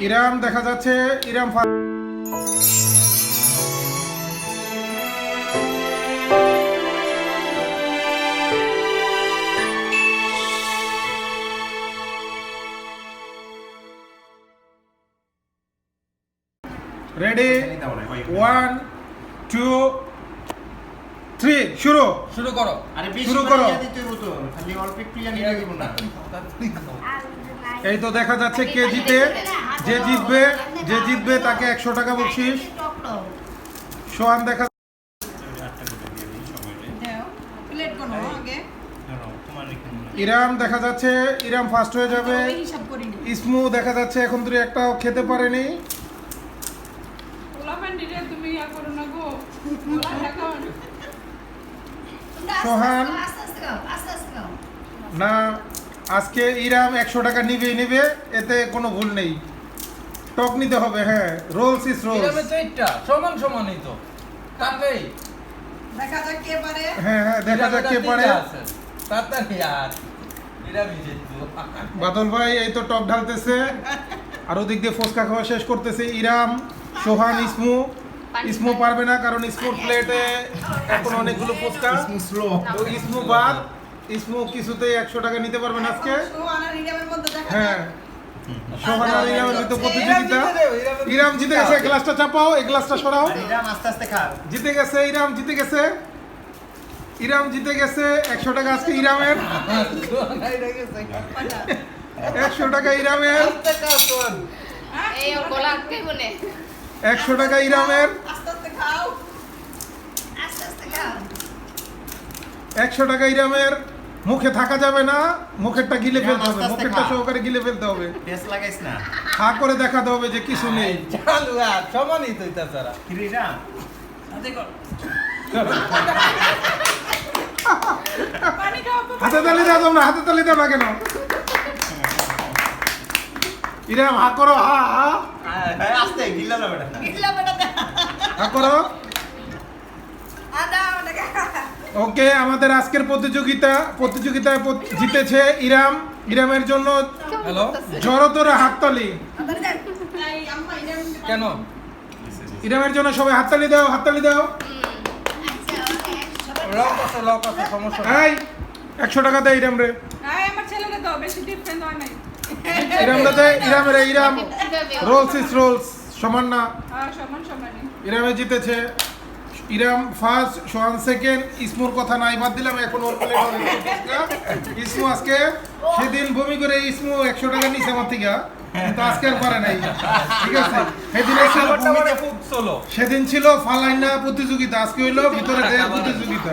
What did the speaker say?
ইরাম দেখা যাচ্ছে ইরাম রেডি ওয়ান টু থ্রি শুরু। শুরু করো। আরে শুরু করো। খালি অল্প একটু নিলে দিব না। এই তো দেখা যাচ্ছে কে জিতে। যে জিতবে যে জিতবে তাকে একশো টাকা বকশিস। সোহান দেখা প্লেট ইরাম দেখা যাচ্ছে ইরাম ফার্স্ট হয়ে যাবে। ইসমু দেখা যাচ্ছে এখন তুই একটাও খেতে পারেনি। তুমি ইয়া করো না গো। সোহান। না আজকে ইরাম একশো টাকা নিবে নিবে এতে কোনো ভুল নেই। টক নিতে হবে হ্যাঁ রোলস ইস রোলস। চারটা সমান সমানই তো। তাতেই দেখা যাক কে পারে। হ্যাঁ হ্যাঁ দেখা যাক কে পারে। তাড়াতাড়ি আর বাদল ভাই এই তো টক ঢালতেছে। আর ওদিক দিয়ে ফোসকা খাওয়া শেষ করতেছে ইরাম সোহান ইসমু। ইসমু পারবে না কারণ ইসমুর প্লেটে এখন অনেকগুলো ফোসকা স্লো তো ইসমু বাদ ইসমু কিছুতেই একশো টাকা নিতে পারবে না আজকে হ্যাঁ। যাক সোহান ইরামের ভিতরে প্রতিযোগিতা। ইরাম জিতে গেছে এই গ্লাসটা চাপাও এই গ্লাসটা সরাও। ইরাম আস্তে আস্তে খা। জিতে গেছে ইরাম জিতে গেছে। ইরাম জিতে গেছে একশো টাকা আজকে ইরামের। একশো টাকা। ইরামের। একশো টাকা ইরামের আস্তে আস্তে খাও একশো টাকা ইরামের মুখে থাকা যাবে না মুখেরটা গিলে ফেলতে হবে মুখেরটা সহকারে গিলে ফেলতে হবে। টেস্ট লাগাইস না। হা করে দেখাতে হবে যে কিছু নেই। চালু আর সমানই হাতে তালি দাও তোমরা হাতে তালি দাও না কেন? ইরাম হা করো হা হা। আস্তে গিল্লা না বেটা। ইল্লা বেটা দে। করো। ওকে আমাদের আজকের প্রতিযোগিতা প্রতিযোগিতায় জিতেছে ইরাম। ইরামের জন্য হ্যালো জড়তরা হাততালি। এই আম্মা ইরাম কেন? ইরামের জন্য সবাই হাততালি দাও হাততালি দাও। লক আছে লক আছে সমস্যা নেই। এই একশো টাকা দেয় ইরাম রে। আমার ছেলেকে দাও বেশি ডিফারেন্ট হয় নাই। ইরাম রে দেয় ইরাম রে ইরাম। রোলস ইস রোলস সমান না? হ্যাঁ সমান সমানই। ইরামে জিতেছে। ইরাম ফার্স্ট সোহান সেকেন্ড। ইসমুর কথা নাই বাদ দিলাম এখন ওর প্লেট হবে ইসমু আজকে সেদিন বমি করে ইসমু একশো টাকা নিছে আমার থেকে। কিন্তু আজকে আর পারে নাই। ঠিক আছে? সেদিন সেদিন ছিল ফালাইনা প্রতিযোগিতা। আজকে হইল ভিতরে দেয়া প্রতিযোগিতা।